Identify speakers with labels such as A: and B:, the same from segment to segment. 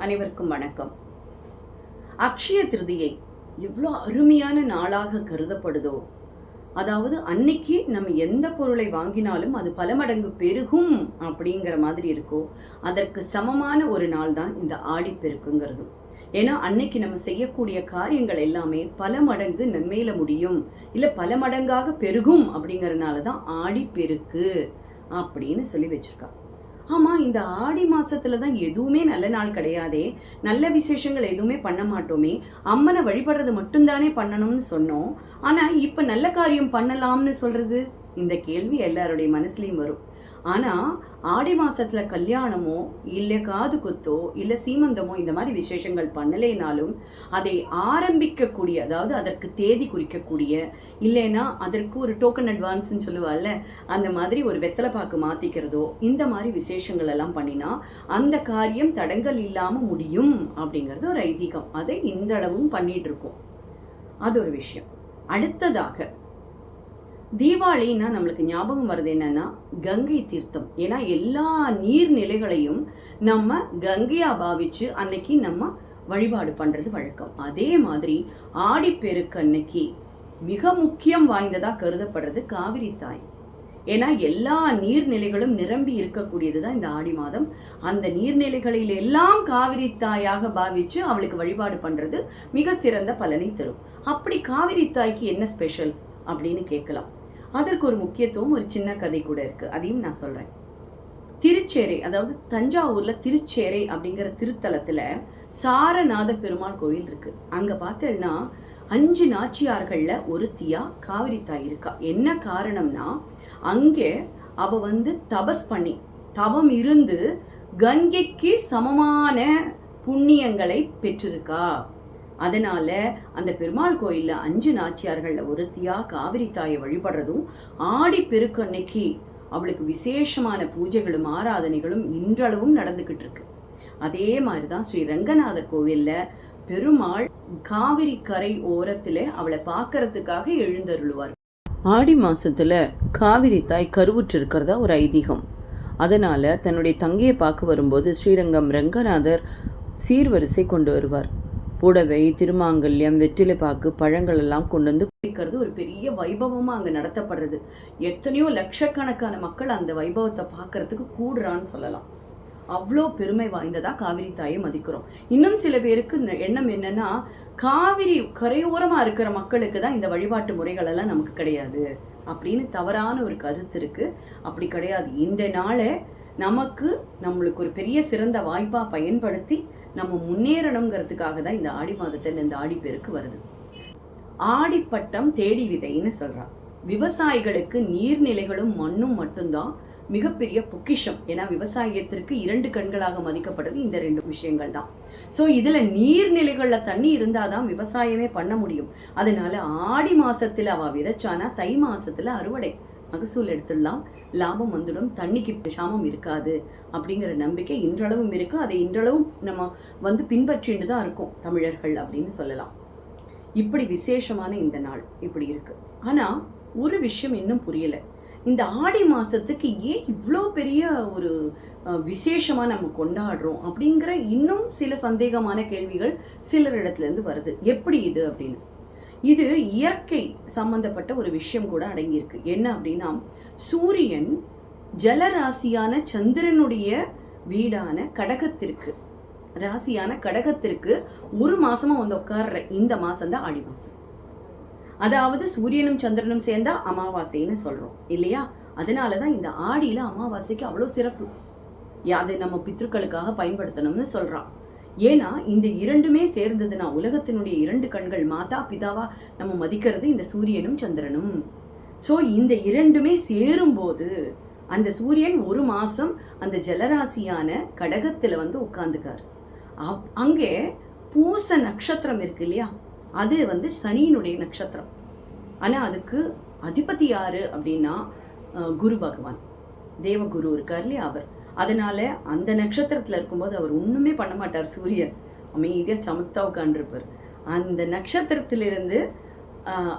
A: அனைவருக்கும் வணக்கம். அக்ஷய திருதியை எவ்வளோ அருமையான நாளாக கருதப்படுதோ அதாவது அன்னைக்கு நம்ம எந்த பொருளை வாங்கினாலும் அது பல மடங்கு பெருகும் அப்படிங்கிற மாதிரி இருக்கோ அதற்கு சமமான ஒரு நாள் தான் இந்த ஆடிப்பெருக்குங்கிறது ஏன்னா அன்னைக்கு நம்ம செய்யக்கூடிய காரியங்கள் எல்லாமே பல மடங்கு நன்மையில முடியும் இல்லை பல மடங்காக பெருகும் அப்படிங்கிறதுனால தான் ஆடிப்பெருக்கு அப்படின்னு சொல்லி வச்சுருக்கான் ஆமாம் இந்த ஆடி மாசத்துல தான் எதுவுமே நல்ல நாள் கிடையாதே. நல்ல விசேஷங்கள் எதுவுமே பண்ண மாட்டோமே. அம்மனை வழிபடுறது மட்டும்தானே பண்ணணும்னு சொன்னோம். ஆனால் இப்போ நல்ல காரியம் பண்ணலாம்னு சொல்றது? இந்த கேள்வி எல்லாருடைய மனசுலேயும் வரும். ஆனால் ஆடி மாதத்தில் கல்யாணமோ இல்லை காது குத்தோ இல்லை சீமந்தமோ இந்த மாதிரி விசேஷங்கள் பண்ணலைனாலும் அதை ஆரம்பிக்கக்கூடிய அதாவது அதற்கு தேதி குறிக்கக்கூடிய இல்லைன்னா அதற்கு ஒரு டோக்கன் அட்வான்ஸ்னு சொல்லுவாள்ல அந்த மாதிரி ஒரு வெத்தலை பாக்கு மாற்றிக்கிறதோ இந்த மாதிரி விசேஷங்கள் எல்லாம் பண்ணினா அந்த காரியம் தடங்கல் இல்லாமல் முடியும் அப்படிங்கிறது ஒரு ஐதீகம். அதை இந்தளவும் பண்ணிகிட்ருக்கோம் அது ஒரு விஷயம். அடுத்ததாக தீபாவளின்னா நம்மளுக்கு ஞாபகம் வருது என்னன்னா கங்கை தீர்த்தம். ஏன்னா எல்லா நீர்நிலைகளையும் நம்ம கங்கையா பாவிச்சு அன்னைக்கு நம்ம வழிபாடு பண்றது வழக்கம். அதே மாதிரி ஆடிப்பெருக்கு அன்னைக்கு மிக முக்கியம் வாய்ந்ததா கருதப்படுறது காவிரி தாய். ஏன்னா எல்லா நீர்நிலைகளும் நிரம்பி இருக்கக்கூடியது தான் இந்த ஆடி மாதம். அந்த நீர்நிலைகளில் எல்லாம் காவிரி தாயாக பாவிச்சு அவளுக்கு வழிபாடு பண்றது மிக சிறந்த பலனை தரும். அப்படி காவிரி தாய்க்கு என்ன ஸ்பெஷல்? அப்படின்னு கேட்கலாம். அதற்கு ஒரு முக்கியத்துவம் ஒரு சின்ன கதை கூட இருக்குது அதையும் நான் சொல்கிறேன் திருச்சேரை அதாவது தஞ்சாவூரில் திருச்சேரை அப்படிங்கிற திருத்தலத்தில் சாரநாத பெருமாள் கோயில் இருக்குது அங்கே பார்த்தேன்னா அஞ்சு நாச்சியார்களில் ஒரு தியா காவிரி தாய் இருக்கா. என்ன காரணம்னா அங்கே அவள் வந்து தபஸ் பண்ணி தவம் இருந்து கங்கைக்கு சமமான புண்ணியங்களை பெற்றிருக்கா. அதனால் அந்த பெருமாள் கோயிலில் அஞ்சு நாச்சியார்களில் ஒருத்தியாக காவிரி தாயை வழிபடுறதும் ஆடி பெருக்கு அன்னைக்கு அவளுக்கு விசேஷமான பூஜைகளும் ஆராதனைகளும் இன்றளவும் நடந்துக்கிட்டு இருக்கு. அதே மாதிரிதான் ஸ்ரீ ரங்கநாதர் கோவில்ல பெருமாள் காவிரி கரை ஓரத்தில் அவளை பார்க்கறதுக்காக எழுந்தருளுவார். ஆடி மாதத்தில் காவிரி தாய் கருவுற்று இருக்கிறதா ஒரு ஐதீகம். அதனால் தன்னுடைய தங்கையை பார்க்க வரும்போது ஸ்ரீரங்கம் ரங்கநாதர் சீர்வரிசை கொண்டு வருவார். புடவை திருமாங்கல்யம் வெற்றிலைப்பாக்கு பழங்கள் எல்லாம் கொண்டு வந்து குடிக்கிறது ஒரு பெரிய வைபவமா அங்க நடத்தப்படுறது. எத்தனையோ லட்சக்கணக்கான மக்கள் அந்த வைபவத்தை பார்க்கறதுக்கு கூடுறான்னு சொல்லலாம். அவ்வளோ பெருமை வாய்ந்ததா காவிரி தாயை மதிக்கிறோம். இன்னும் சில பேருக்கு எண்ணம் என்னன்னா காவிரி கரையோரமா இருக்கிற மக்களுக்கு தான் இந்த வழிபாட்டு முறைகள் எல்லாம் நமக்கு கிடையாது. அப்படின்னு தவறான ஒரு கருத்து இருக்கு. அப்படி கிடையாது. இந்த நாளை நமக்கு நம்மளுக்கு ஒரு பெரிய சிறந்த வாய்ப்பாக பயன்படுத்தி நம்ம முன்னேறணுங்கிறதுக்காக தான் இந்த ஆடி மாதத்தில் இந்த ஆடிப்பேருக்கு வருது. ஆடிப்பட்டம் தேடி விதைன்னு சொல்கிறான் விவசாயிகளுக்கு நீர்நிலைகளும் மண்ணும் மட்டும்தான் மிகப்பெரிய பொக்கிஷம். ஏன்னா விவசாயத்திற்கு இரண்டு கண்களாக மதிக்கப்படுது இந்த ரெண்டு விஷயங்கள் தான். ஸோ இதில் நீர்நிலைகளில் தண்ணி இருந்தாதான் விவசாயமே பண்ண முடியும். அதனால ஆடி மாதத்தில் அவ விதைச்சானா தை மாதத்தில் அறுவடை. மகசூல் எடுத்துடலாம். லாபம் வந்துடும். தண்ணிக்கு க்ஷாமம் இருக்காது அப்படிங்கிற நம்பிக்கை இன்றளவும் இருக்குது அதை இன்றளவும் நம்ம வந்து பின்பற்றிட்டு தான் இருக்கோம் தமிழர்கள் அப்படின்னு சொல்லலாம். இப்படி விசேஷமான இந்த நாள் இப்படி இருக்கு. ஆனால் ஒரு விஷயம் இன்னும் புரியலை. இந்த ஆடி மாதத்துக்கு ஏன் இவ்வளோ பெரிய ஒரு விசேஷமாக நம்ம கொண்டாடுறோம் அப்படிங்கிற இன்னும் சில சந்தேகமான கேள்விகள் சிலர் இடத்துலேருந்து வருது. எப்படி இது அப்படின்னு? இது இயற்கை சம்பந்தப்பட்ட ஒரு விஷயம் கூட அடங்கியிருக்கு. என்ன அப்படின்னா சூரியன் ஜலராசியான சந்திரனுடைய வீடான கடகத்திற்கு ராசியான கடகத்திற்கு ஒரு மாசமா வந்து உட்கார்ற இந்த மாசம் தான் ஆடி மாசம். அதாவது சூரியனும் சந்திரனும் சேர்ந்தா அமாவாசைன்னு சொல்றோம் இல்லையா? அதனால தான் இந்த ஆடியில அமாவாசைக்கு அவ்வளோ சிறப்பு. யா- அதை நம்ம பித்ருக்களுக்காக பயன்படுத்தணும்னு சொல்றான். ஏன்னா இந்த இரண்டுமே சேர்ந்ததுன்னா உலகத்தினுடைய இரண்டு கண்கள் மாதா பிதாவா நம்ம மதிக்கிறது இந்த சூரியனும் சந்திரனும். ஸோ இந்த இரண்டுமே சேரும்போது அந்த சூரியன் ஒரு மாதம் அந்த ஜலராசியான கடகத்தில் வந்து உட்காந்துக்கார் அப்- அங்கே பூச நட்சத்திரம் இருக்கு இல்லையா? அது வந்து சனியினுடைய நட்சத்திரம். ஆனால் அதுக்கு அதிபதி யார் அப்படின்னா குரு பகவான். தேவகுரு இருக்கார் இல்லையா அவர். அதனால அந்த நட்சத்திரத்துல இருக்கும்போது அவர் ஒண்ணுமே பண்ண மாட்டார் சூரியன். அமைதியாக சமத்தா உட்காண்டிருப்பார் அந்த நட்சத்திரத்திலிருந்து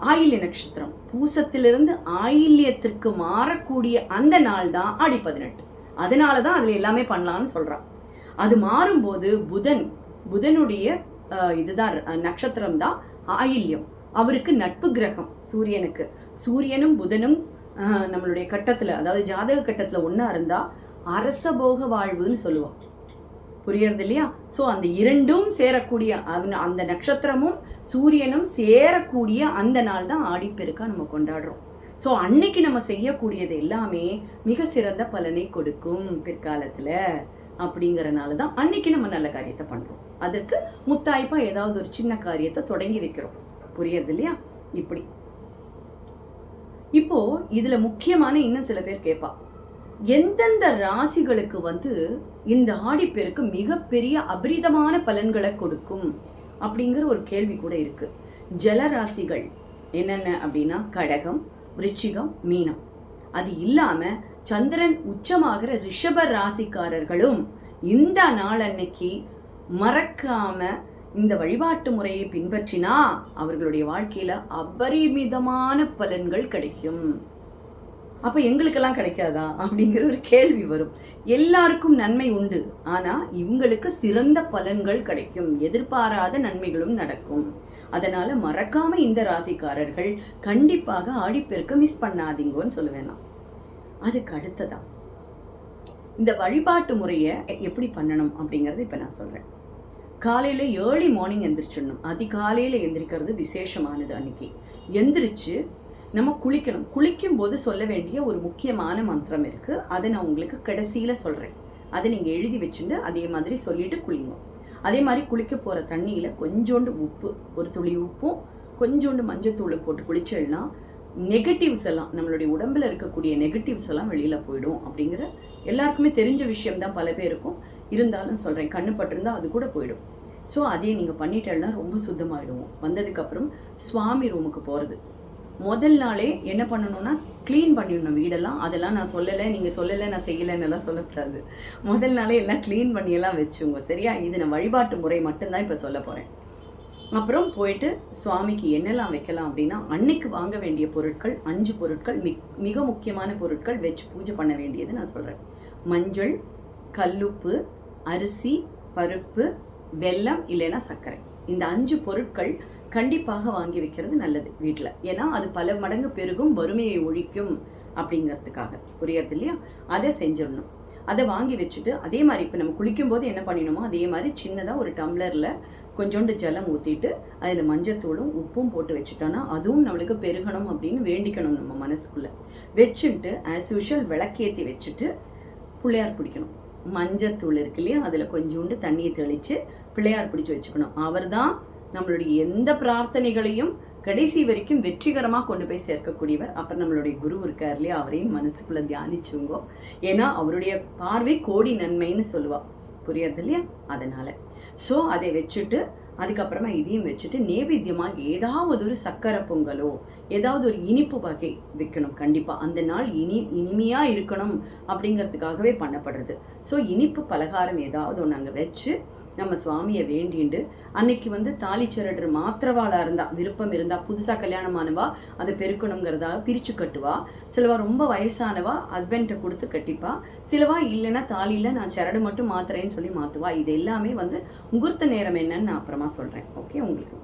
A: ஆயில்ய நட்சத்திரம். பூசத்திலிருந்து ஆயில்யத்திற்கு மாறக்கூடிய அந்த நாள் தான் ஆடி பதினெட்டு. அதனால தான் அதுல எல்லாமே பண்ணலாம்னு சொல்றான். அது மாறும்போது புதன் புதனுடைய அஹ், இதுதான் நட்சத்திரம் தான் ஆயில்யம். அவருக்கு நட்பு கிரகம் சூரியனுக்கு. சூரியனும் புதனும் நம்மளுடைய கட்டத்தில் அதாவது ஜாதக கட்டத்தில் ஒன்றா இருந்தால் அரசபோக வாழ்வுன்னு சொல்லுவோம். புரியறது இல்லையா? ஸோ அந்த இரண்டும் சேரக்கூடிய அந்த நட்சத்திரமும் சூரியனும் சேரக்கூடிய அந்த நாள் தான் ஆடிப்பெருக்கா நம்ம கொண்டாடுறோம். ஸோ அன்னைக்கு நம்ம செய்யக்கூடியது எல்லாமே மிக சிறந்த பலனை கொடுக்கும் பிற்காலத்தில் அப்படிங்கிறனால தான் அன்னைக்கு நம்ம நல்ல காரியத்தை பண்ணுறோம் அதற்கு முத்தாய்ப்பா ஏதாவது ஒரு சின்ன காரியத்தை தொடங்கி வைக்கிறோம். புரியறது இல்லையா? இப்படி. இப்போ இதுல முக்கியமான இன்னும் சில பேர் கேட்பா. எந்தெந்த ராசிகளுக்கு வந்து இந்த ஆடிப்பெருக்கு மிகப்பெரிய அபரிதமான பலன்களை கொடுக்கும் அப்படிங்கிற ஒரு கேள்வி கூட இருக்கு. ஜலராசிகள் என்னென்ன அப்படின்னா கடகம் விருச்சிகம் மீனம். அது இல்லாமல் சந்திரன் உச்சமாகிற ரிஷப ராசிக்காரர்களும் இந்த நாள் அன்னைக்கு மறக்காம இந்த வழிபாட்டு முறையை பின்பற்றினா அவர்களுடைய வாழ்க்கையில அபரிமிதமான பலன்கள் கிடைக்கும். அப்போ எங்களுக்கெல்லாம் கிடைக்காதா அப்படிங்கிற ஒரு கேள்வி வரும். எல்லாருக்கும் நன்மை உண்டு. ஆனால் இவங்களுக்கு சிறந்த பலன்கள் கிடைக்கும். எதிர்பாராத நன்மைகளும் நடக்கும். அதனால் மறக்காமல் இந்த ராசிக்காரர்கள் கண்டிப்பாக ஆடிப்பெருக்க மிஸ் பண்ணாதீங்கன்னு சொல்லுவேன் நான் அதுக்கு அடுத்ததா? இந்த வழிபாட்டு முறையை எப்படி பண்ணணும் அப்படிங்கறத இப்போ நான் சொல்கிறேன் காலையில் ஏர்லி மார்னிங் எந்திரிச்சிடணும். அதிகாலையில் எந்திரிக்கிறது விசேஷமானது அன்னைக்கு. எந்திரிச்சு நம்ம குளிக்கணும். குளிக்கும் போது சொல்ல வேண்டிய ஒரு முக்கியமான மந்திரம் இருக்கு. அதை நான் உங்களுக்கு கடைசியில சொல்றேன். அதை நீங்க எழுதி வச்சுட்டு அதே மாதிரி சொல்லிட்டு குளிங்க. அதே மாதிரி குளிக்க போற தண்ணியில கொஞ்சோண்டு உப்பு ஒரு துளி உப்பும் கொஞ்சோண்டு மஞ்சத்தூளை போட்டு குளிச்சல்னா நெகட்டிவ்ஸ் எல்லாம் நம்மளுடைய உடம்புல இருக்கக்கூடிய நெகட்டிவ்ஸ் எல்லாம் வெளியில போயிடும் அப்படிங்கிற எல்லாருக்குமே தெரிஞ்ச விஷயம் தான் பல பேருக்கும் இருந்தாலும் சொல்றேன் கண்ணு பட்டிருந்தா அது கூட போயிடும். ஸோ அதையே நீங்கள் பண்ணிட்டேன்னா ரொம்ப சுத்தமாகிடுவோம் வந்ததுக்கப்புறம் சுவாமி ரூமுக்கு போகிறது முதல் நாளே என்ன பண்ணணும்னா க்ளீன் பண்ணிடணும் வீடெல்லாம். அதெல்லாம் நான் சொல்லலை நீங்கள் சொல்லலை நான் செய்யலைன்னு எல்லாம் சொல்லக்கூடாது. முதல் நாளே எல்லாம் க்ளீன் பண்ணியெல்லாம் வச்சுங்க சரியா? இது நான் வழிபாட்டு முறை மட்டும்தான் இப்போ சொல்ல போகிறேன் அப்புறம் போயிட்டு சுவாமிக்கு என்னெல்லாம் வைக்கலாம் அப்படின்னா அன்னைக்கு வாங்க வேண்டிய பொருட்கள் அஞ்சு பொருட்கள் மிக் மிக முக்கியமான பொருட்கள் வச்சு பூஜை பண்ண வேண்டியது நான் சொல்கிறேன் மஞ்சள் கல்லுப்பு அரிசி பருப்பு வெல்லம் இல்லைன்னா சர்க்கரை. இந்த அஞ்சு பொருட்கள் கண்டிப்பாக வாங்கி வைக்கிறது நல்லது வீட்டில் ஏன்னா அது பல மடங்கு பெருகும் வறுமையை ஒழிக்கும் அப்படிங்கிறதுக்காக. புரியறது இல்லையா? அதை செஞ்சிடணும். அதை வாங்கி வச்சுட்டு அதே மாதிரி இப்போ நம்ம குளிக்கும் போது என்ன பண்ணிடணுமோ அதே மாதிரி சின்னதாக ஒரு டம்ளரில் கொஞ்சோண்டு ஜலம் ஊற்றிட்டு அதில் மஞ்சத்தூளும் உப்பும் போட்டு வச்சுட்டோன்னா அதுவும் நம்மளுக்கு பெருகணும் அப்படின்னு வேண்டிக்கணும் நம்ம மனசுக்குள்ளே. வச்சுட்டு ஆஸ் யூஷுவல் விளக்கேற்றி வச்சுட்டு பிள்ளையார் பிடிக்கணும். மஞ்சத்தூள் இருக்கு இல்லையா? அதில் கொஞ்சோண்டு தண்ணியை தெளித்து பிள்ளையார் பிடிச்சி வச்சுக்கணும். அவர் தான் நம்மளுடைய எந்த பிரார்த்தனைகளையும் கடைசி வரைக்கும் வெற்றிகரமாக கொண்டு போய் சேர்க்கக்கூடியவர். அப்புறம் நம்மளுடைய குரு இருக்கார் இல்லையா? அவரையும் மனசுக்குள்ளே தியானிச்சுங்கோ. ஏன்னா அவருடைய பார்வை கோடி நன்மைன்னு சொல்லுவா. புரியறது இல்லையா? அதனால. ஸோ அதை வச்சுட்டு அதுக்கப்புறமா இதையும் வச்சுட்டு நேவேத்தியமாக ஏதாவது ஒரு சக்கரை பொங்கலோ ஏதாவது ஒரு இனிப்பு வகை வைக்கணும் கண்டிப்பாக அந்த நாள் இனி இனிமையாக இருக்கணும் அப்படிங்கிறதுக்காகவே பண்ணப்படுறது. ஸோ இனிப்பு பலகாரம் ஏதாவது ஒன்று அங்கே வச்சு நம்ம சுவாமியை வேண்டிண்டு அன்னைக்கு வந்து தாலி சரடுற மாத்திரவாளாக இருந்தால் விருப்பம் இருந்தால் புதுசாக கல்யாணம் கல்யாணமானவா அதை பெருக்கணுங்கிறதா பிரித்து கட்டுவா. சிலவா ரொம்ப வயசானவா ஹஸ்பண்ட்டை கொடுத்து கட்டிப்பா. சிலவா இல்லைன்னா தாலியில் நான் சரடு மட்டும் மாத்துறேன்னு சொல்லி மாற்றுவா இது எல்லாமே வந்து முகூர்த்த நேரம் என்னன்னு நான் அப்புறமா சொல்கிறேன் ஓகே உங்களுக்கு?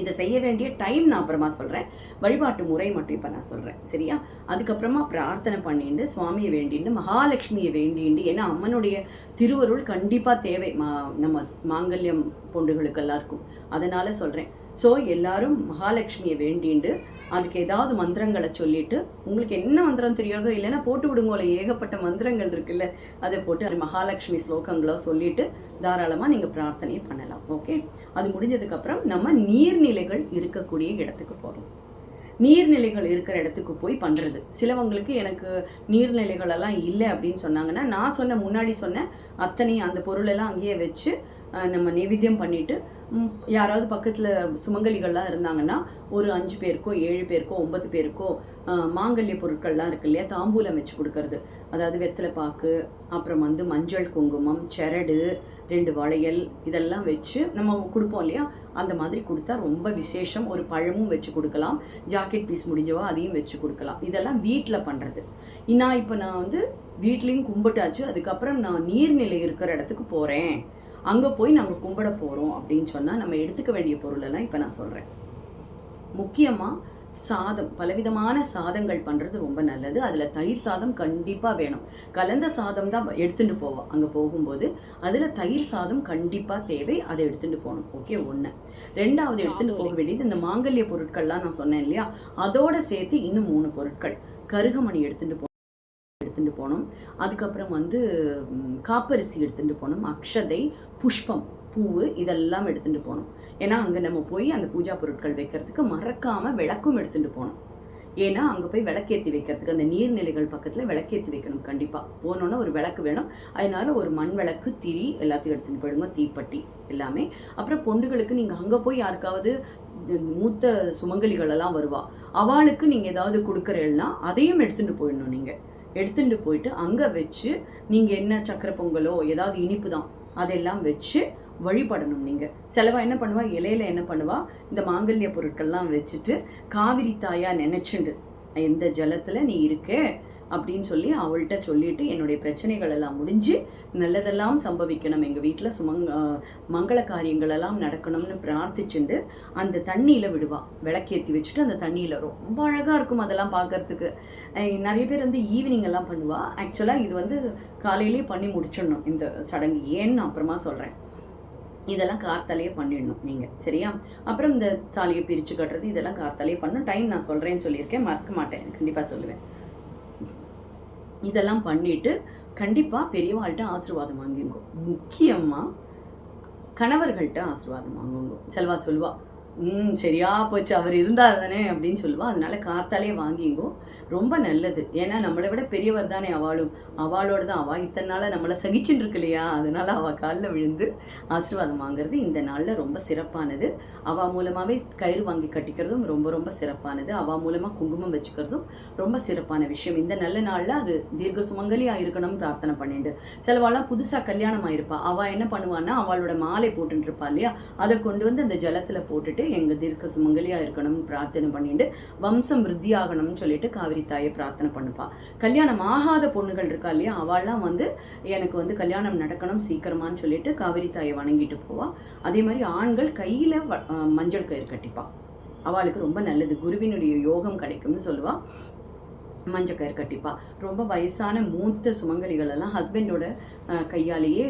A: இதை செய்ய வேண்டிய டைம் நான் அப்புறமா சொல்கிறேன் வழிபாட்டு முறை மட்டும் இப்போ நான் சொல்கிறேன் சரியா? அதுக்கப்புறமா பிரார்த்தனை பண்ணிட்டு சுவாமியை வேண்டிண்டு மகாலட்சுமியை வேண்டிண்டு. ஏன்னா அம்மனுடைய திருவருள் கண்டிப்பாக தேவை. மா நம்ம மாங்கல்யம் பொண்டுகளுக்கு எல்லாருக்கும் அதனால் சொல்கிறேன் ஸோ எல்லாரும் மகாலட்சுமியை வேண்டிண்டு அதுக்கு ஏதாவது மந்திரங்களை சொல்லிட்டு உங்களுக்கு என்ன மந்திரம் தெரியாதோ இல்லைன்னா போட்டு விடுங்கோல ஏகப்பட்ட மந்திரங்கள் இருக்குல்ல அதை போட்டு அது மகாலட்சுமி ஸ்லோகங்களோ சொல்லிட்டு தாராளமாக நீங்கள் பிரார்த்தனையை பண்ணலாம் ஓகே அது முடிஞ்சதுக்கப்புறம் நம்ம நீர்நிலைகள் இருக்கக்கூடிய இடத்துக்கு போகிறோம் நீர்நிலைகள் இருக்கிற இடத்துக்கு போய் பண்ணுறது சிலவங்களுக்கு எனக்கு நீர்நிலைகள் எல்லாம் இல்லை அப்படின்னு சொன்னாங்கன்னா நான் சொன்ன முன்னாடி சொன்ன அத்தனை அந்த பொருளெல்லாம் அங்கேயே வச்சு நம்ம நெவேத்தியம் பண்ணிவிட்டு யாராவது பக்கத்தில் சுமங்கலிகள்லாம் இருந்தாங்கன்னா ஒரு அஞ்சு பேருக்கோ ஏழு பேருக்கோ ஒன்பது பேருக்கோ மாங்கல்ய பொருட்கள்லாம் இருக்கு இல்லையா? தாம்பூலம் வச்சு கொடுக்கறது. அதாவது வெத்தலை பாக்கு அப்புறம் வந்து மஞ்சள் குங்குமம் செரடு ரெண்டு வளையல் இதெல்லாம் வச்சு நம்ம கொடுப்போம் இல்லையா? அந்த மாதிரி கொடுத்தா ரொம்ப விசேஷம். ஒரு பழமும் வச்சு கொடுக்கலாம். ஜாக்கெட் பீஸ் முடிஞ்சவோ அதையும் வச்சு கொடுக்கலாம். இதெல்லாம் வீட்டில் பண்ணுறது நான் இப்போ நான் வந்து வீட்லேயும் கும்பிட்டாச்சு. அதுக்கப்புறம் நான் நீர்நிலை இருக்கிற இடத்துக்கு போகிறேன் அங்கே போய் நாங்கள் கும்பிட போகிறோம் அப்படின்னு சொன்னால் நம்ம எடுத்துக்க வேண்டிய பொருளெல்லாம் இப்போ நான் சொல்கிறேன் முக்கியமாக சாதம் பலவிதமான சாதங்கள் பண்ணுறது ரொம்ப நல்லது. அதில் தயிர் சாதம் கண்டிப்பாக வேணும். கலந்த சாதம் தான் எடுத்துகிட்டு போவோம் அங்கே போகும்போது. அதில் தயிர் சாதம் கண்டிப்பாக தேவை. அதை எடுத்துகிட்டு போகணும். ஓகே? ஒன்று ரெண்டாவது எடுத்துகிட்டு போக வேண்டியது இந்த மாங்கல்ய பொருட்கள்லாம் நான் சொன்னேன் இல்லையா? அதோட சேர்த்து இன்னும் மூணு பொருட்கள். கருகமணி எடுத்துகிட்டு போ எடுத்துகிட்டு போனோம். அதுக்கப்புறம் வந்து காப்பரிசி எடுத்துகிட்டு போனோம். அக்ஷதை புஷ்பம் பூவு இதெல்லாம் எடுத்துகிட்டு போனோம். ஏன்னா அங்கே நம்ம போய் அந்த பூஜா பொருட்கள் வைக்கிறதுக்கு மறக்காமல் விளக்கும் எடுத்துகிட்டு போனோம். ஏன்னா அங்கே போய் விளக்கேற்றி வைக்கிறதுக்கு அந்த நீர்நிலைகள் பக்கத்தில் விளக்கேற்றி வைக்கணும் கண்டிப்பாக போனோன்னா ஒரு விளக்கு வேணும். அதனால ஒரு மண் விளக்கு திரி எல்லாத்தையும் எடுத்துகிட்டு போயிடுங்க. தீப்பெட்டி எல்லாமே. அப்புறம் பொண்டுகளுக்கு நீங்கள் அங்கே போய் யாருக்காவது மூத்த சுமங்கலிகள் எல்லாம் வருவா. அவளுக்கு நீங்கள் ஏதாவது கொடுக்குறேன்னா அதையும் எடுத்துகிட்டு போயிடணும் நீங்கள் எடுத்துகிட்டு போயிட்டு அங்கே வச்சு நீங்கள் என்ன சக்கரை பொங்கலோ ஏதாவது இனிப்பு தான் அதெல்லாம் வச்சு வழிபடணும் நீங்கள் செலவாக என்ன பண்ணுவா? இலையில என்ன பண்ணுவா? இந்த மாங்கல்ய பொருட்கள்லாம் வச்சுட்டு காவிரி தாயாக நினச்சிண்டு எந்த ஜலத்தில் நீ இருக்கே? அப்படின்னு சொல்லி அவள்கிட்ட சொல்லிட்டு என்னுடைய பிரச்சனைகள் எல்லாம் முடிஞ்சு நல்லதெல்லாம் சம்பவிக்கணும். எங்கள் வீட்டில் சுமங் மங்கள காரியங்கள் எல்லாம் நடக்கணும்னு பிரார்த்திச்சுண்டு அந்த தண்ணியில் விடுவாள் விளக்கேற்றி வச்சுட்டு அந்த தண்ணியில் ரொம்ப அழகாக இருக்கும் அதெல்லாம் பார்க்கறதுக்கு நிறைய பேர் வந்து ஈவினிங் எல்லாம் பண்ணுவா. ஆக்சுவலாக இது வந்து காலையிலேயே பண்ணி முடிச்சிடணும் இந்த சடங்கு. ஏன்னு அப்புறமா சொல்கிறேன் இதெல்லாம் கார்த்தாலேயே பண்ணிடணும் நீங்கள் சரியா? அப்புறம் இந்த தாலியை பிரித்து கட்டுறது இதெல்லாம் கார்த்தாலேயே பண்ணணும். டைம் நான் சொல்கிறேன்னு சொல்லியிருக்கேன். மறக்க மாட்டேன். கண்டிப்பாக சொல்லுவேன். இதெல்லாம் பண்ணிட்டு கண்டிப்பாக பெரியவாள்கிட்ட ஆசீர்வாதம் வாங்கிங்கோ. முக்கியமாக கணவர்கள்ட்ட ஆசீர்வாதம் வாங்குங்க. செல்வா சொல்வா ம் சரியா போச்சு அவர் இருந்தார் தானே அப்படின்னு சொல்லுவாள் அதனால கார்த்தாலே வாங்கிங்கோ. ரொம்ப நல்லது. ஏன்னா நம்மளை விட பெரியவர் தானே அவளும். அவளோட தான். அவள் இத்தனை நாளாக நம்மளை சகிச்சுட்டு இருக்கு இல்லையா அதனால அவள் காலில் விழுந்து ஆசீர்வாதம் வாங்குறது இந்த நாளில் ரொம்ப சிறப்பானது. அவள் மூலமாகவே கயிறு வாங்கி கட்டிக்கிறதும் ரொம்ப ரொம்ப சிறப்பானது. அவள் மூலமாக குங்குமம் வச்சுக்கிறதும் ரொம்ப சிறப்பான விஷயம். இந்த நல்ல நாளில் அது தீர்க்க சுமங்கலியாக இருக்கணும்னு பிரார்த்தனை பண்ணிட்டு செலவாலாம் புதுசாக கல்யாணம் ஆயிருப்பா அவள் என்ன பண்ணுவான்னா அவளோட மாலை போட்டுருப்பா இல்லையா? அதை கொண்டு வந்து அந்த ஜலத்தில் போட்டுட்டு எங்கள் தீர்க்க சுமங்கலியாக இருக்கணும்னு பிரார்த்தனை பண்ணிட்டு வம்சம் விருத்தியாகணும்னு சொல்லிட்டு காவிரி தாயை பிரார்த்தனை பண்ணுப்பா. கல்யாணம் ஆகாத பொண்ணுகள் இருக்கா இல்லையா? அவள்லாம் வந்து எனக்கு வந்து கல்யாணம் நடக்கணும் சீக்கிரமான்னு சொல்லிட்டு காவிரி தாயை வணங்கிட்டு போவா. அதே மாதிரி ஆண்கள் கையில் மஞ்சள் கயிறு கட்டிப்பா. அவளுக்கு ரொம்ப நல்லது. குருவினுடைய யோகம் கிடைக்கும்னு சொல்லுவா. மஞ்சள் கயிறு கட்டிப்பா. ரொம்ப வயசான மூத்த சுமங்கலிகள் எல்லாம் ஹஸ்பண்டோட கையாலேயே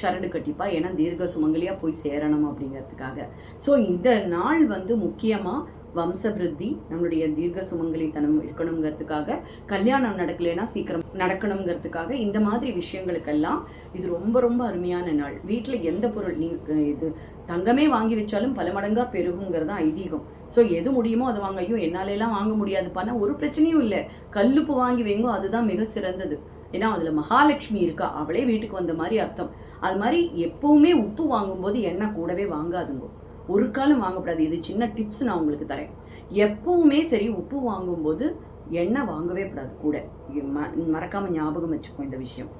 A: சரடு கட்டிப்பா. ஏன்னா தீர்க்க சுமங்கலியாக போய் சேரணும் அப்படிங்கிறதுக்காக. ஸோ இந்த நாள் வந்து முக்கியமாக வம்சவிருத்தி நம்மளுடைய தீர்க்க சுமங்கலித்தனம் இருக்கணுங்கிறதுக்காக கல்யாணம் நடக்கலைன்னா சீக்கிரம் நடக்கணுங்கிறதுக்காக இந்த மாதிரி விஷயங்களுக்கெல்லாம் இது ரொம்ப ரொம்ப அருமையான நாள். வீட்டில் எந்த பொருள் நீ இது தங்கமே வாங்கி வச்சாலும் பல மடங்காக பெருகுங்கிறது ஐதீகம். ஸோ எது முடியுமோ அதை வாங்க ஐயோ என்னாலெல்லாம் வாங்க முடியாது பண்ண ஒரு பிரச்சனையும் இல்லை. கல்லுப்பு வாங்கி வைங்கோ அதுதான் மிக சிறந்தது. ஏன்னா அதில் மகாலட்சுமி இருக்கா? அவளே வீட்டுக்கு வந்த மாதிரி அர்த்தம். அது மாதிரி எப்போவுமே உப்பு வாங்கும்போது எண்ணெய் கூடவே வாங்காதுங்கோ. ஒரு காலம் வாங்கக்கூடாது இது சின்ன டிப்ஸ் நான் உங்களுக்கு தரேன். எப்பவுமே சரி உப்பு வாங்கும்போது எண்ணெய் வாங்கவே கூடாது கூட. ம மறக்காமல் ஞாபகம் வச்சுக்கோ இந்த விஷயம்.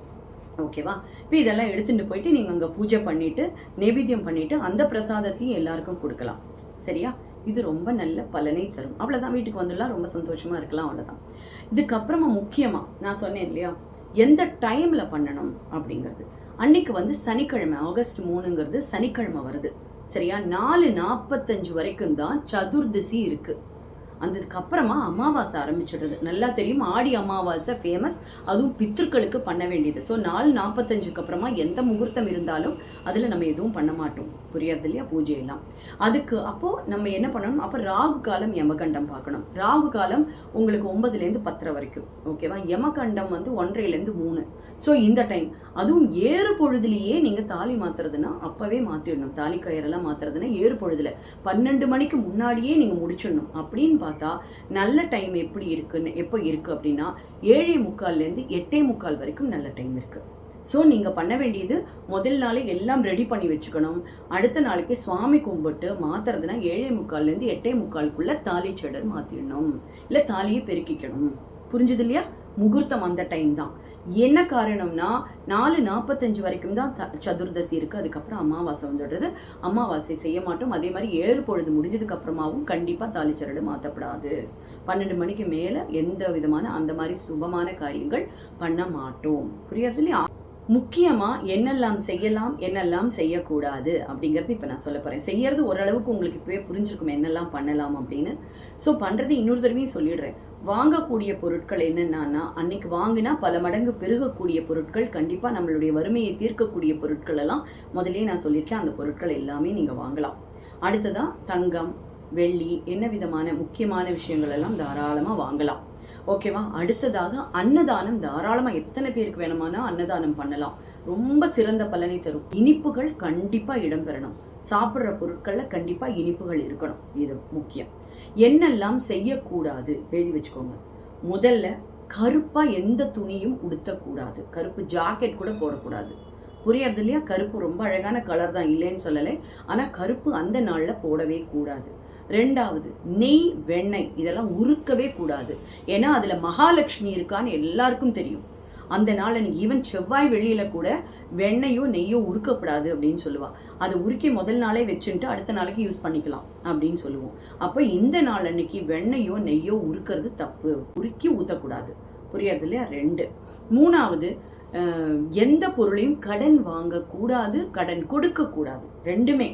A: ஓகேவா இப்போ இதெல்லாம் எடுத்துட்டு போயிட்டு நீங்கள் அங்கே பூஜை பண்ணிவிட்டு நைவேத்தியம் பண்ணிட்டு அந்த பிரசாதத்தையும் எல்லாருக்கும் கொடுக்கலாம். சரியா? இது ரொம்ப நல்ல பலனை தரும். அவ்வளோதான் வீட்டுக்கு வந்துடலாம். ரொம்ப சந்தோஷமாக இருக்கலாம். அவ்வளோதான் இதுக்கப்புறமா முக்கியமாக நான் சொன்னேன் இல்லையா? எந்த டைமில் பண்ணணும் அப்படிங்கிறது. அன்னைக்கு வந்து சனிக்கிழமை ஆகஸ்ட் மூணுங்கிறது சனிக்கிழமை வருது. சரியா? நாலு நாற்பத்தஞ்சு வரைக்கும் தான் சதுர்தசி இருக்குது அதுக்கப்புறமா அமாவாசை ஆரம்பிச்சிடுறது. நல்லா தெரியும் ஆடி அமாவாசை ஃபேமஸ் அதுவும் பித்ருக்களுக்கு பண்ண வேண்டியது. ஸோ நாலு நாற்பத்தஞ்சுக்கு அப்புறமா எந்த முகூர்த்தம் இருந்தாலும் அதில் நம்ம எதுவும் பண்ண மாட்டோம். புரியறது இல்லையா? பூஜை எல்லாம். அதுக்கு அப்போது நம்ம என்ன பண்ணணும்? அப்போ ராகு காலம் யமகண்டம் பார்க்கணும். ராகு காலம் உங்களுக்கு ஒன்பதுலேருந்து பத்தரை வரைக்கும். ஓகேவா யமகண்டம் வந்து ஒன்றரைலேருந்து மூணு. ஸோ இந்த டைம் அதுவும் ஏறு பொழுதுலேயே நீங்கள் தாலி மாற்றுறதுன்னா அப்போவே மாற்றிடணும் தாலி கயிறெல்லாம் மாற்றுறதுன்னா ஏறு பொழுதுல. பன்னெண்டு மணிக்கு முன்னாடியே நீங்கள் முடிச்சிடணும். அப்படின்னு பார்த்தா நல்ல டைம் எப்படி இருக்குன்னு எப்போ இருக்குது அப்படின்னா ஏழே முக்கால்லேருந்து எட்டே முக்கால் வரைக்கும் நல்ல டைம் இருக்குது ஸோ நீங்கள் பண்ண வேண்டியது முதல் நாளே எல்லாம் ரெடி பண்ணி வச்சுக்கணும். அடுத்த நாளைக்கு சுவாமி கும்பிட்டு மாற்றுறதுனா ஏழே முக்கால்லேருந்து எட்டே முக்காலுக்குள்ளே தாலி செடர் மாற்றிடணும் இல்லை தாலியை பெருக்கிக்கணும். புரிஞ்சுது இல்லையா? முகூர்த்தம் அந்த டைம் தான். என்ன காரணம்னா நாலு நாற்பத்தஞ்சு வரைக்கும் தான் த சதுர்தசி இருக்குது அதுக்கப்புறம் அமாவாசை வந்துடுறது. அமாவாசை செய்ய மாட்டோம். அதே மாதிரி ஏழு பொழுது முடிஞ்சதுக்கு அப்புறமாவும் கண்டிப்பாக தாலிச்சரடு மாற்றப்படாது பன்னெண்டு மணிக்கு மேலே எந்த விதமான அந்த மாதிரி சுபமான காரியங்கள் பண்ண மாட்டோம். புரியாது இல்லையா? முக்கியமாக என்னெல்லாம் செய்யலாம் என்னெல்லாம் செய்யக்கூடாது அப்படிங்கிறது இப்போ நான் சொல்ல போகிறேன் செய்யறது ஓரளவுக்கு உங்களுக்கு இப்போவே புரிஞ்சிருக்கும் என்னெல்லாம் பண்ணலாம் அப்படின்னு. ஸோ பண்ணுறது இன்னொரு தடவையும் சொல்லிடுறேன். வாங்கக்கூடிய பொருட்கள் என்னென்னா அன்னைக்கு வாங்கினா பல மடங்கு பெருகக்கூடிய பொருட்கள் கண்டிப்பாக நம்மளுடைய வறுமையை தீர்க்கக்கூடிய பொருட்கள் எல்லாம் முதலே நான் சொல்லியிருக்கேன். அந்த பொருட்கள் எல்லாமே நீங்கள் வாங்கலாம். அடுத்ததாக தங்கம் வெள்ளி என்ன விதமான முக்கியமான விஷயங்கள் எல்லாம் தாராளமாக வாங்கலாம். ஓகேவா? அடுத்ததாக அன்னதானம் தாராளமாக எத்தனை பேருக்கு வேணுமானா அன்னதானம் பண்ணலாம். ரொம்ப சிறந்த பலனை தரும். இனிப்புகள் கண்டிப்பாக இடம்பெறணும் சாப்பிட்ற பொருட்களில் கண்டிப்பாக இனிப்புகள் இருக்கணும். இது முக்கியம். என்னெல்லாம் செய்யக்கூடாது? எழுதி வச்சுக்கோங்க. முதல்ல கருப்பாக எந்த துணியும் உடுத்தக்கூடாது. கருப்பு ஜாக்கெட் கூட போடக்கூடாது. புரியறது இல்லையா? கருப்பு ரொம்ப அழகான கலர் தான் இல்லைன்னு சொல்லலை. ஆனால் கருப்பு அந்த நாளில் போடவே கூடாது. ரெண்டாவது நெய் வெண்ணெய் இதெல்லாம் உருக்கவே கூடாது. ஏன்னா அதில் மகாலட்சுமி இருக்கான்னு எல்லாருக்கும் தெரியும். அந்த நாள் அன்னைக்கு ஈவன் செவ்வாய் வெளியில் கூட வெண்ணையோ நெய்யோ உருக்கக்கூடாது அப்படின்னு சொல்லுவாள் அதை உருக்கி முதல் நாளே வச்சுட்டு அடுத்த நாளைக்கு யூஸ் பண்ணிக்கலாம் அப்படின்னு சொல்லுவோம். அப்போ இந்த நாள் அன்னைக்கு வெண்ணையோ நெய்யோ உருக்கிறது தப்பு. உருக்கி ஊற்றக்கூடாது புரியறது இல்லையா? ரெண்டு. மூணாவது எந்த பொருளையும் கடன் வாங்கக்கூடாது கடன் கொடுக்கக்கூடாது. ரெண்டுமே.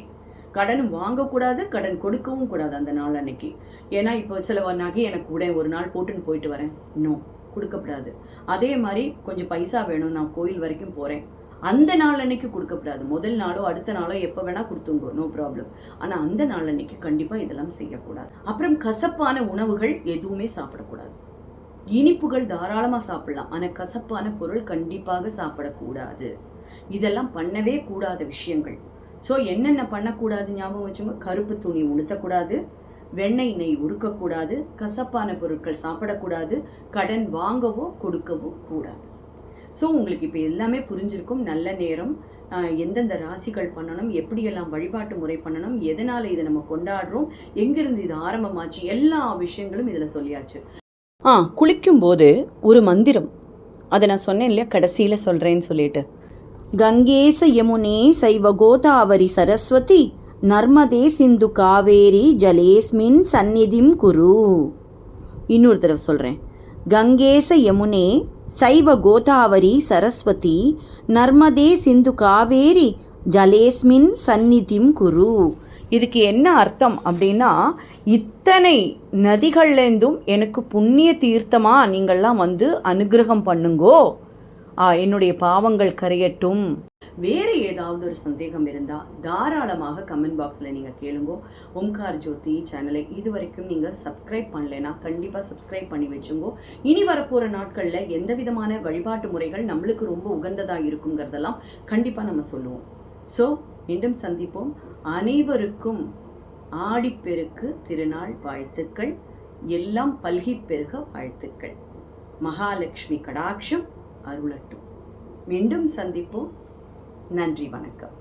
A: கடன் வாங்கக்கூடாது கடன் கொடுக்கவும் கூடாது அந்த நாள் அன்னைக்கு. ஏன்னா இப்போ சில நகை எனக்கு கூட ஒரு நாள் போட்டுன்னு போயிட்டு வரேன். இன்னும் கொடுக்கப்படாது. அதே மாதிரி கொஞ்சம் பைசா வேணும் நான் கோயில் வரைக்கும் போகிறேன் அந்த நாள் அன்னைக்கு கொடுக்கப்படாது. முதல் நாளோ அடுத்த நாளோ எப்போ வேணால் கொடுத்துங்க நோ ப்ராப்ளம் ஆனால் அந்த நாள் அன்னைக்கு கண்டிப்பாக இதெல்லாம் செய்யக்கூடாது. அப்புறம் கசப்பான உணவுகள் எதுவுமே சாப்பிடக்கூடாது. இனிப்புகள் தாராளமாக சாப்பிடலாம். ஆனால் கசப்பான பொருள் கண்டிப்பாக சாப்பிடக்கூடாது. இதெல்லாம் பண்ணவே கூடாத விஷயங்கள். ஸோ என்னென்ன பண்ணக்கூடாது ஞாபகம் வச்சுங்க கருப்பு துணி உளுத்தக்கூடாது வெண்ணெய் நெய் உருக்கக்கூடாது கசப்பான பொருட்கள் சாப்பிடக்கூடாது கடன் வாங்கவோ கொடுக்கவோ கூடாது. ஸோ உங்களுக்கு இப்போ எல்லாமே புரிஞ்சிருக்கும். நல்ல நேரம். எந்தெந்த ராசிகள் பண்ணணும் எப்படியெல்லாம் வழிபாட்டு முறை பண்ணணும் எதனால் இதை நம்ம கொண்டாடுறோம் எங்கிருந்து இது ஆரம்பமாச்சு எல்லா விஷயங்களும் இதில் சொல்லியாச்சு. ஆ குளிக்கும்போது ஒரு மந்திரம். அதை நான் சொன்னேன் இல்லையா? கடைசியில் சொல்கிறேன்னு சொல்லிட்டு. கங்கேச யமுனே சைவ கோதாவரி சரஸ்வதி நர்மதே சிந்து காவேரி ஜலேஸ்மின் சந்நிதிம் குரு. இன்னொரு தடவை சொல்கிறேன் கங்கேச யமுனே சைவ கோதாவரி சரஸ்வதி நர்மதே சிந்து காவேரி ஜலேஸ்மின் சந்நிதிம் குரு. இதுக்கு என்ன அர்த்தம் அப்படின்னா இத்தனை நதிகள்லேருந்தும் எனக்கு புண்ணிய தீர்த்தமாக நீங்கள்லாம் வந்து அனுகிரகம் பண்ணுங்கோ. என்னுடைய பாவங்கள் கரையட்டும். வேறு ஏதாவது ஒரு சந்தேகம் இருந்தால் தாராளமாக கமெண்ட் பாக்ஸில் நீங்கள் கேளுங்க. ஓம்கார் ஜோதி சேனலை இது வரைக்கும் நீங்கள் சப்ஸ்கிரைப் பண்ணலைன்னா கண்டிப்பாக சப்ஸ்கிரைப் பண்ணி வச்சுங்கோ. இனி வரப்போகிற நாட்களில் எந்த விதமான வழிபாட்டு முறைகள் நம்மளுக்கு ரொம்ப உகந்ததாக இருக்குங்கிறதெல்லாம் கண்டிப்பாக நம்ம சொல்லுவோம். ஸோ மீண்டும் சந்திப்போம். அனைவருக்கும் ஆடிப்பெருக்கு திருநாள் வாழ்த்துக்கள். எல்லாம் பல்கி பெருக வாழ்த்துக்கள். மகாலட்சுமி கடாட்சம். அருளட்டும். மீண்டும் சந்திப்போம். நன்றி வணக்கம்.